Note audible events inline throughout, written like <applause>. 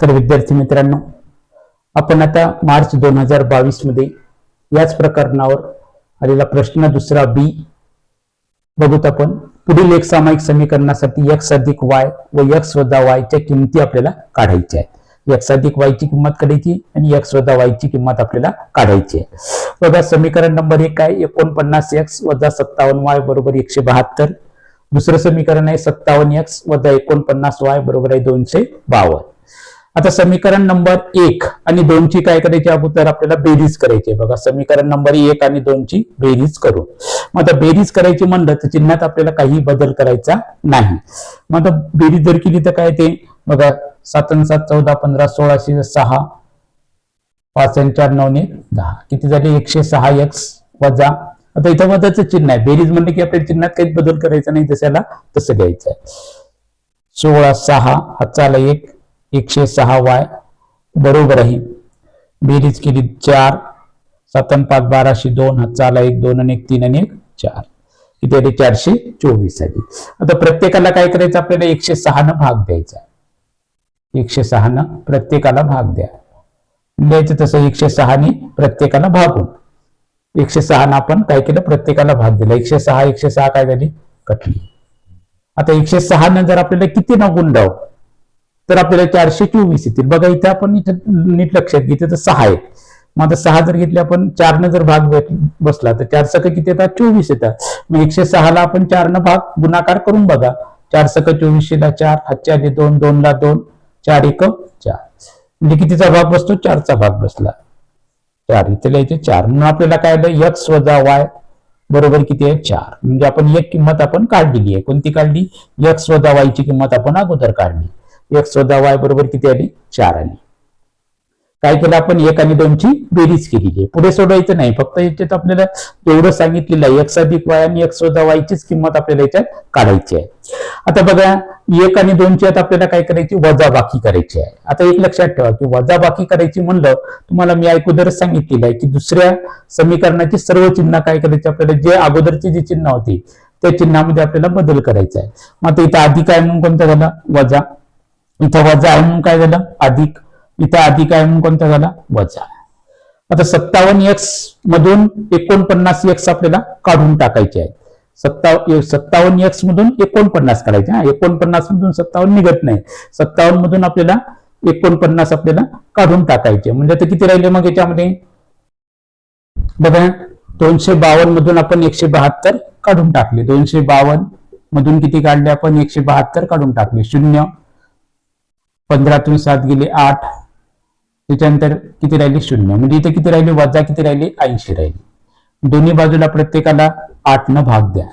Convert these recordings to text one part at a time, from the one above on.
तर विद्यार्थी मित्रांनो आपण आता मार्च दोन हजार बावीसमध्ये याच प्रकरणावर आलेला प्रश्न दुसरा बी बघूत आपण. पुढील एक सामायिक समीकरणासाठी एक्स अधिक वाय व एक्स वजा वायच्या किमती आपल्याला काढायच्या आहेत. एक्स अधिक वाय ची किंमत काढायची आणि एक्स वजा वाय ची किंमत आपल्याला काढायची आहे. बघा समीकरण नंबर एक आहे एकोणपन्नास एक्स वजा सत्तावन्न वाय बरोबर एकशे बहात्तर. दुसरं समीकरण आहे सत्तावन्न एक्स वजा एकोणपन्नास वाय बरोबर आहे दोनशे बावन्न. आता समीकरण नंबर एक आणि दोनची काय करायची? अगोदर आपल्याला बेरीज करायची आहे. बघा समीकरण नंबर एक आणि दोनची बेरीज करू मग आता बेरीज करायची म्हणलं तर चिन्हात आपल्याला काही बदल करायचा नाही. मग आता बेरीज जर केली तर काय ते? बघा सात आणि सात चौदा पंधरा सोळाशे सहा पाच आणि चार नऊ ने दहा. किती झाले? एकशे सहा एक्स वजा. आता इथं वजाचं चिन्ह आहे. बेरीज म्हणलं की आपल्या चिन्हात काहीच बदल करायचा नाही. तशाला तसं घ्यायचं आहे. सोळा सहा हाताला एक. एकशे सहा वाय बरोबर आहे बेरीज केली चार सात पाच बाराशे दोन हाताला एक दोन आणि एक तीन आणि एक चार. इथे चारशे चोवीस आली आता प्रत्येकाला काय करायचं? आपल्याला एकशे सहा न भाग द्यायचा एकशे सहा न प्रत्येकाला भाग द्या. द्यायचं तसं एकशे सहाने प्रत्येकाला भागून. एकशे सहा ना आपण काय केलं? प्रत्येकाला भाग दिला. एकशे सहा एकशे सहा काय झाली? कटली. आता एकशे सहा न जर आपल्याला किती न गुंडावं तर आपल्याला चारशे चोवीस येतील. बघा इथे आपण इथे नीट लक्षात घेते तर सहा आहे मग आता सहा जर घेतले आपण चारनं जर भाग बसला तर चार सक किती येतात? चोवीस येतात. मग एकशे सहाला आपण चारनं भाग गुणाकार करून बघा. चार सक चोवीसशेला चार हातचे आले दोन दोनला दोन चार एक चार. म्हणजे कितीचा भाग बसतो? चारचा भाग बसला. चार इथे लिहायचे चार. म्हणून आपल्याला काय आलं? एक्स वजा वाय बरोबर किती आहे? चार. म्हणजे आपण एक किंमत आपण काढलेली आहे. कोणती काढली? एक्स वजा वायची किंमत आपण अगोदर काढली. एक्स वजा वाय बरोबर किती आली? चार आली. काय केलं आपण? एक आणि दोनची बेरीज केलेली आहे. पुढे सोडवायचं नाही. फक्त याच्यात आपल्याला एवढं सांगितलेलं आहे. एक्स अधिक वाय आणि एक्स वजा वायचीच किंमत आपल्याला याच्यात काढायची आहे. आता बघा एक आणि दोनची आता आपल्याला काय करायची? वजाबाकी करायची आहे. आता एक लक्षात ठेवा की वजाबाकी करायची म्हणलं तुम्हाला मी अगोदरच सांगितलेलं आहे की दुसऱ्या समीकरणाची सर्व चिन्ह काय करायची? आपल्याला जे अगोदरची जी चिन्ह होती त्या चिन्हामध्ये आपल्याला बदल करायचा आहे. मग आता इथं अधिक आहे म्हणून कोणता झाला? वजा. इथं वजा आहे म्हणून काय झालं? अधिक. इथं अधिक आहे म्हणून कोणता झाला? वजा आता सत्तावन्न एक्स मधून एकोणपन्नास एक्स आपल्याला काढून टाकायचे आहेत सत्ता सत्तावन्न एक्स मधून एकोणपन्नास काढायचे हा. एकोणपन्नास मधून सत्तावन्न निघत नाही. सत्तावन्न मधून आपल्याला एकोणपन्नास आपल्याला काढून टाकायचे म्हणजे आता किती राहिले मग याच्यामध्ये? बघा दोनशे बावन्न मधून आपण एकशे बहात्तर काढून टाकले. दोनशे बावन्न मधून किती काढले आपण? एकशे बहात्तर काढून टाकले. शून्य. पंधरातून सात गेले आठ. त्याच्यानंतर किती राहिले? शून्य. म्हणजे इथे किती राहिले? वजा किती राहिले? ऐंशी राहिले. दोन्ही बाजूला प्रत्येकाला आठ न भाग द्या.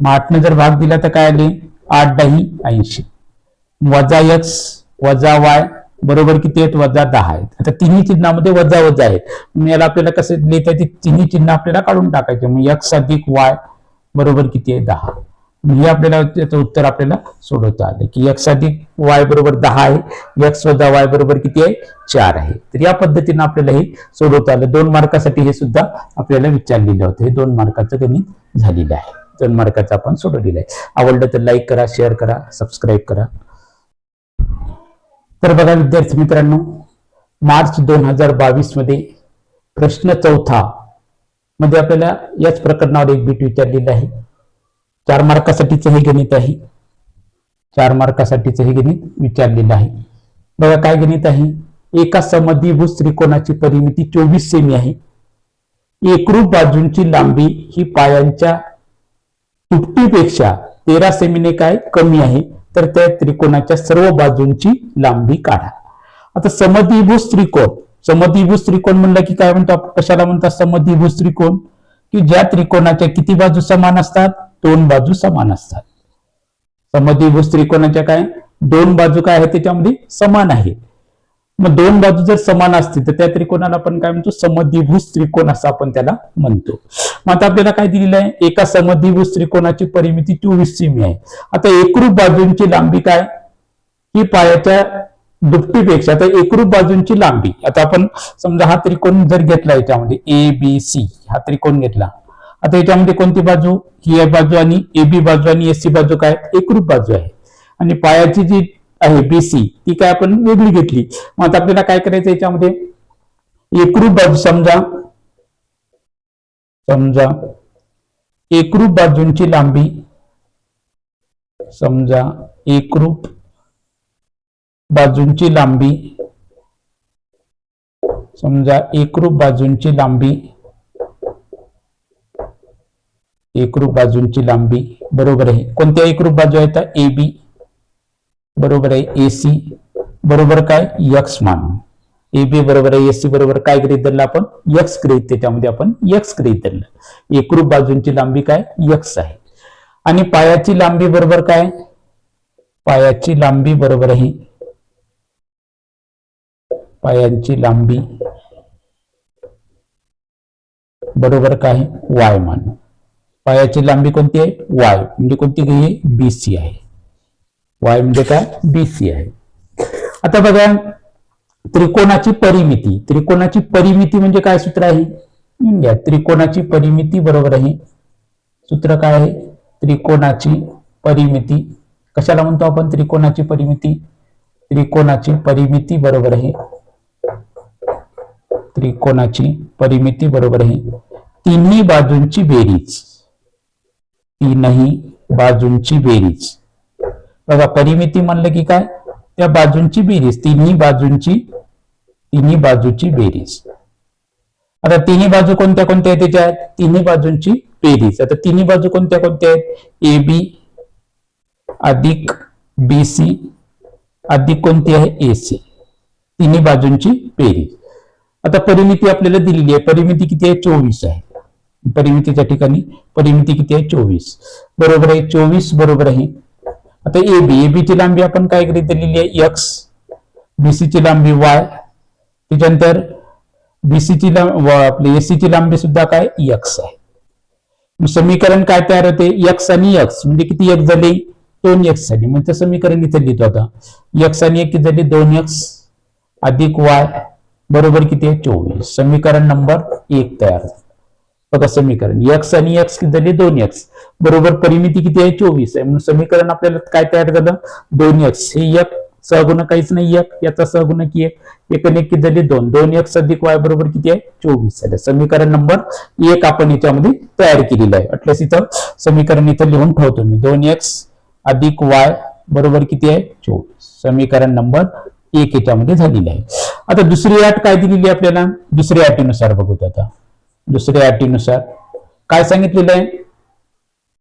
मग आठनं जर भाग दिला तर काय आले? आठ दही ऐंशी. वजा एक्स वजा वाय बरोबर किती आहेत? वजा दहा आहेत. आता तिन्ही चिन्हामध्ये वजा वजा आहेत. मग याला आपल्याला कसं लिहिता येते? तिन्ही चिन्ह आपल्याला काढून टाकायचे. मग एक्स अधिक वाय बरोबर किती आहे? दहा. म्हणजे हे आपल्याला त्याचं उत्तर आपल्याला सोडवता आलं की एक्स अधिक वाय बरोबर दहा आहे. एक्स वजा वाय बरोबर किती आहे? चार आहे. तर या पद्धतीनं आपल्याला हे सोडवता आलं. दोन मार्कासाठी हे सुद्धा आपल्याला विचारलेलं होतं. हे दोन मार्काचं गणित झालेलं आहे. दोन मार्काचं आपण सोडवलेलं आहे. आवडलं तर लाईक करा शेअर करा सबस्क्राईब करा. तर बघा विद्यार्थी मित्रांनो मार्च दोन हजार बावीसमध्ये प्रश्न चौथा मध्ये आपल्याला याच प्रकरणावर एक बीट विचारलेलं आहे. चार मार्कासाठीचं हे गणित आहे. चार मार्कासाठीचं हे गणित विचारलेलं आहे. बघा काय गणित आहे? एका समद्विभुज त्रिकोणाची परिमिती चोवीस सेमी आहे. एकरूप बाजूंची लांबी ही पायांच्या तुपटीपेक्षा तेरा सेमीने काय कमी आहे? तर त्या त्रिकोणाच्या सर्व बाजूंची लांबी काढा. आता समद्विभुज त्रिकोण समद्विभुज त्रिकोण म्हणलं की काय म्हणतो कशाला म्हणतात? समद्विभुज त्रिकोण? की ज्या त्रिकोणाच्या किती बाजू समान असतात? दोन बाजू समान असतात. समद्विभुज त्रिकोणाच्या काय? दोन बाजू काय आहेत त्याच्यामध्ये? समान आहे मग दोन बाजू जर समान असतील तर त्या त्रिकोणाला आपण काय म्हणतो? समद्विभुज त्रिकोण असं आपण त्याला म्हणतो. मग आता आपल्याला काय दिलेलं आहे? एका समद्विभुज त्रिकोणाची परिमिती चोवीस सीमी आहे. आता एकरूप बाजूंची लांबी काय? ही पायाच्या दुपटीपेक्षा तर एकरूप बाजूंची लांबी. आता आपण समजा हा त्रिकोण जर घेतला याच्यामध्ये ए बी सी हा त्रिकोण घेतला. आता याच्यामध्ये कोणती बाजू? ही आहे बाजू आणि ए बी बाजू आणि एस सी बाजू काय? एकरूप बाजू आहे. आणि पायाची जी आहे बी सी ती काय आपण वेगळी घेतली. मग आता आपल्याला काय करायचं याच्यामध्ये? एकरूप बाजू समजा समजा एकरूप बाजूंची लांबी समजा एकरूप बाजूंची लांबी. समजा एकरूप बाजूंची लांबी. एकरूप बाजूंची लांबी. बरोबर आहे. कोणत्या एकरूप बाजू आहेत? ए बी बरोबर आहे. एसी बरोबर काय? यक्स मानू. ए बी बरोबर आहे. एसी बरोबर काय गृहित धरलं आपण? यक्स गृहित त्याच्यामध्ये आपण यक्स गृहित धरलं. एकरूप बाजूंची लांबी काय? यक्स आहे. आणि पायाची लांबी बरोबर काय? पायाची लांबी बरोबर आहे. पायांची लांबी. बरोबर काय? वाय मान. पायाची लांबी कोणती आहे? वाय. म्हणजे कोणती बी बीसी आहे. वाय म्हणजे काय? बीसी आहे. आता बघा त्रिकोणाची परिमिती. त्रिकोणाची परिमिती म्हणजे काय सूत्र आहे? त्रिकोणाची परिमिती बरोबर आहे. सूत्र काय आहे? त्रिकोणाची परिमिती. कशाला म्हणतो आपण त्रिकोणाची परिमिती? त्रिकोणाची परिमिती बरोबर आहे. त्रिकोणाची परिमिती बरोबर आहे. तिन्ही बाजूंची बेरीज. तीनही बाजूंची बेरीज. बघा परिमिती म्हणलं की काय? त्या बाजूंची बेरीज तिन्ही बाजूंची तिन्ही बाजूची बेरीज. आता तिन्ही बाजू कोणत्या कोणत्या आहेत त्याच्यात? तिन्ही बाजूंची बेरीज. आता तिन्ही बाजू कोणत्या कोणत्या आहेत? ए बी अधिक बी सी अधिक कोणती आहे? ए सी तिन्ही बाजूंची बेरीज. आता परिमिती आपल्याला दिलेली आहे. परिमिती किती आहे? चोवीस आहे. परिमितीच्या ठिकाणी परिमिती किती आहे? चोवीस. बरोबर आहे? चोवीस बरोबर आहे. आता ए बी. ए ची लांबी आपण काय करीत दिलेली आहे? एक्स बीसी ची लांबी वाय त्याच्यानंतर बीसी ची लांब आपली एसी ची लांबी सुद्धा काय? एक्स आहे. समीकरण काय तयार होते? एक्स आणि एक्स म्हणजे किती एक्स झाले? दोन एक्स झाली. म्हणजे ते समीकरण इथे लिहितो आता. एक्स आणि एक किती झाले? दोन एक्स अधिक वाय बरोबर किती आहे? चोवीस. समीकरण नंबर एक तयार बघा समीकरण. एक्स आणि एक्स किती झाले दोन एक्स बरोबर परिमिती किती आहे? चोवीस आहे. म्हणून समीकरण आपल्याला काय तयार झालं? दोन एक्स हे एक सहगुण काहीच नाही. एक याचा सहगुण एक? एक आणि एक किती झाले दोन. दोन एक्स अधिक वाय बरोबर किती आहे? चोवीस झाले समीकरण नंबर एक आपण याच्यामध्ये तयार केलेलं आहे. अटल्यास इथं समीकरण इथं लिहून ठेवतो मी. दोन एक्स अधिक वाय बरोबर किती आहे? चोवीस. समीकरण नंबर एक याच्यामध्ये झालेलं आहे. आता दुसरी अट काय दिलेली आपल्याला? दुसऱ्या अटीनुसार बघूत आता. दुसऱ्या अटीनुसार. काय सांगितलेलं आहे?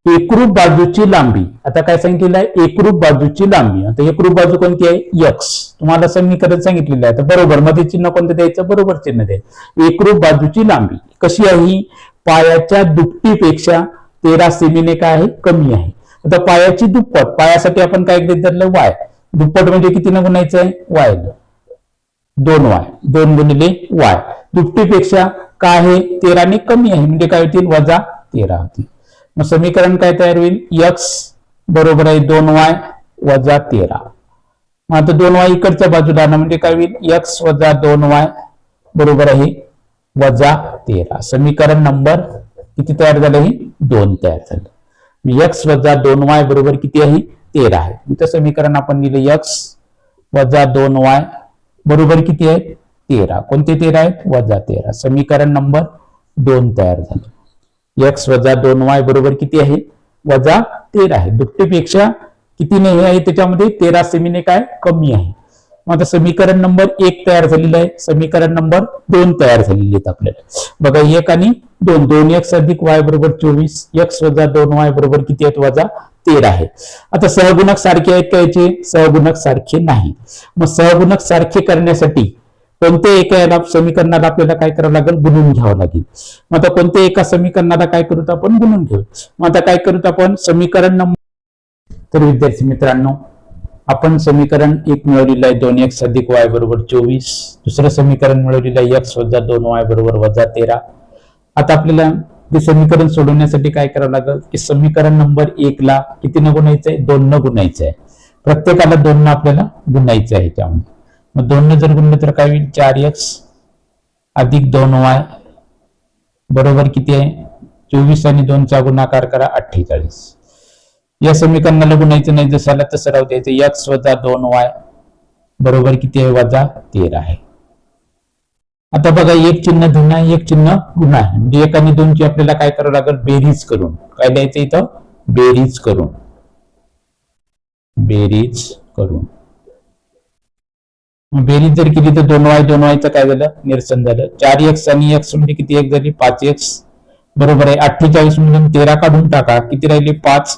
एकरूप बाजूची लांबी. आता काय सांगितलेलं आहे? एकरूप बाजूची लांबी. आता एकरूप बाजू कोणती आहे? यक्स तुम्हाला समीकरण सांगितलेलं आहे. तर बरोबर मध्ये चिन्ह कोणतं द्यायचं? बरोबर चिन्ह द्यायचं. एकरूप बाजूची लांबी. कशी आहे ही? पायाच्या दुपटीपेक्षा तेरा सेमीने काय आहे? कमी आहे. आता पायाची दुप्पट. पायासाठी आपण काय धरलं? वाय. दुप्पट म्हणजे किती न गुणायचं आहे? वाय दोन वाय. दोन गुणिले वाय. दुपटीपेक्षा काय आहे? तेराने कमी आहे. म्हणजे काय होतील? वजा तेरा होतील. मग समीकरण काय तयार होईल? एक्स बरोबर आहे दोन वाय वजा तेरा. मग आता दोन वाय इकडच्या बाजूला ना म्हणजे काय होईल? एक्स वजा दोन वाय बरोबर आहे वजा तेरा. समीकरण नंबर किती तयार झालं हे दोन तयार झालं. एक्स वजा दोन वाय बरोबर किती आहे? तेरा आहे. इथं समीकरण आपण लिहिलं एक्स वजा दोन वाय बरोबर किती आहे? तेरा. कोणते तेरा आहेत? वजा तेरा. समीकरण नंबर दोन तयार झालं. एक्स वजा दोन वाय बरोबर किती आहे? वजा तेरा आहे. दुपटीपेक्षा किती नाही आहे त्याच्यामध्ये? तेरा सेमीने काय? कमी आहे. मग आता समीकरण नंबर एक तयार झालेलं आहे. समीकरण नंबर दोन तयार झालेले आहेत आपल्याला. बघा एक आणि दोन. दोन एक्स अधिक वाय बरोबर चोवीस. एक्स वजा दोन वाय बरोबर किती आहेत? वजा तेरा आहे. आता सहगुणक सारखे आहेत का याचे? सहगुणक सारखे नाही. मग सहगुणक सारखे करण्यासाठी कोणत्या एका याला समीकरणाला आपल्याला काय करावं लागेल? गुणून घ्यावं लागेल. मग आता कोणत्या एका समीकरणाला काय करूत आपण गुणून घेऊ. मग आता काय करूत आपण समीकरण नंबर तर विद्यार्थी मित्रांनो आपण समीकरण एक मिळवलेलं आहे दोन एक्स अधिक वाय बरोबर चोवीस. दुसरं समीकरण मिळवलेलं आहे एक्स वजा दोन वाय बरोबर वजा तेरा. आता आपल्याला ते समीकरण सोडवण्यासाठी काय करावं लागेल? की समीकरण नंबर एक ला किती न गुणायचं आहे? दोन न गुणायचं आहे. प्रत्येकाला दोन न आपल्याला गुणायचं आहे त्यामध्ये. मग दोन न जर गुणलं तर काय होईल? चार एक्स अधिक दोन वाय बरोबर किती आहे? चोवीस आणि दोनचा गुणाकार करा अठ्ठेचाळीस. या समीकरणाला गुणायचं नाही जसाला तसं राहू द्यायचं. एक्स वजा दोन वाय बरोबर किती आहे? वजा तेरा आहे. आता बघा एक चिन्ह धन आहे एक चिन्ह ऋण आहे. म्हणजे एक आणि दोनची आपल्याला काय करावं लागेल? बेरीज करून. काय द्यायचं इथं? बेरीज करून. बेरीज करून. बेरीज जर केली तर दोन वाय दोन वायचं काय झालं? निरसन झालं. चार एक्स आणि एक्स म्हणजे किती एक झाली? पाच एक्स बरोबर आहे. अठ्ठेचाळीस मधून तेरा काढून टाका. किती राहिले? पाच.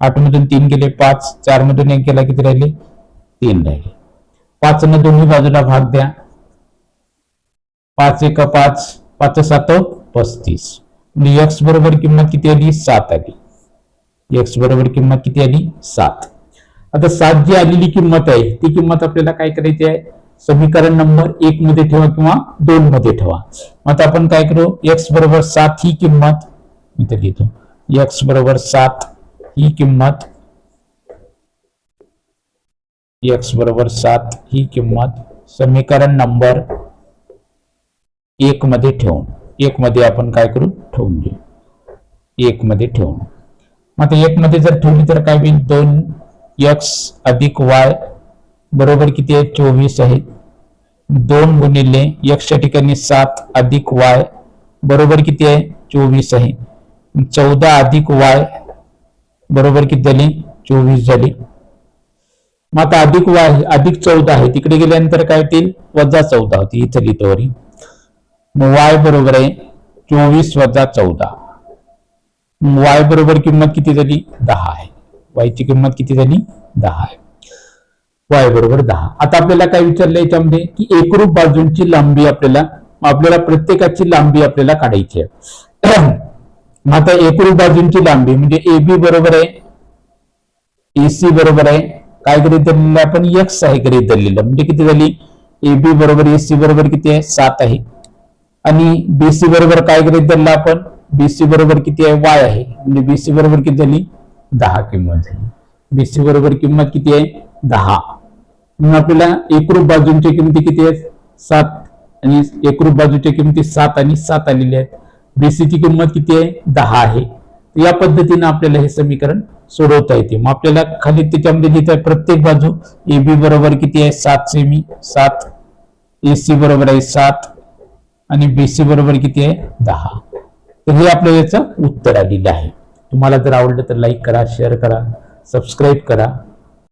आठ मधून तीन गेले पाच. चार मधून एक गेला किती राहिले? तीन राहिले. पाच न दोन्ही बाजूला भाग द्या. पाच एक पाच पाच सात पस्तीस. म्हणजे एक्स बरोबर किंमत किती आली? सात आली. एक्स बरोबर किंमत किती आली? सात. आता सात जी आलेली किंमत आहे ती किंमत आपल्याला काय करायची आहे? समीकरण नंबर एक मध्ये ठेवा किंवा दोन मध्ये ठेवा. मग आता आपण काय करू? एक्स बरोबर सात ही किंमत इथे लिहितो. एक्स बरोबर सात ही किंमत एक्स बरोबर सात ही किंमत समीकरण नंबर एक मध्ये ठेवून. एक मध्ये आपण काय करू? ठेवून घेऊ एक मध्ये ठेवून. मग आता एक मध्ये जर ठेवली तर काय होईल? दोन एक्स अधिक वाय बरोबर किती आहे? चोवीस आहे. दोन गुणिले एक्सच्या ठिकाणी सात अधिक वाय बरोबर किती आहे? चोवीस आहे. चौदा अधिक वाय बरोबर किती झाली? चोवीस झाली. मग आता अधिक वाय अधिक चौदा आहे. तिकडे गेल्यानंतर काय होतील? वजा चौदा होती. इथं लिहितो वरी. मग वाय बरोबर आहे चोवीस वजा चौदा. वाय बरोबर किंमत किती झाली? दहा आहे. वायची किंमत किती झाली? दहा आहे. वाय बरोबर दहा. आता आपल्याला काय विचारलं याच्यामध्ये? की एकरूप बाजूंची लांबी आपल्याला आपल्याला प्रत्येकाची लांबी आपल्याला काढायची आहे. <clears throat> मग आता एकरूप बाजूंची लांबी म्हणजे ए बी बरोबर आहे एसी बरोबर आहे काय गृहित धरलेलं आपण? एक्स आहे गृहित धरलेलं म्हणजे किती झाली? ए बी बरोबर एसी बरोबर किती आहे? सात आहे. आणि बीसी बरोबर काय गृहित धरलं आपण? बीसी बरोबर किती आहे? वाय आहे. म्हणजे बीसी बरोबर किती झाली? दहा किंमत झाली. बीसी बरोबर किंमत किती आहे? दहा. म्हणून आपल्याला एकरूप बाजूंच्या किमती किती आहेत? सात. आणि एकरूप बाजूच्या किमती सात आणि सात आलेल्या आहेत. बीसीची किंमत किती आहे? दहा आहे. या पद्धतीने आपल्याला हे समीकरण सोडवता येते. मग आपल्याला खाली त्याच्यामध्ये लिहित आहे प्रत्येक बाजू ए बी बरोबर किती आहे? सात सेमी सात. ए सी बरोबर आहे सात. आणि बीसी बरोबर किती आहे? दहा. तर हे आपलं याचं उत्तर आलेलं आहे. तुम्हाला जर आवडलं तर लाईक करा शेअर करा सबस्क्राईब करा.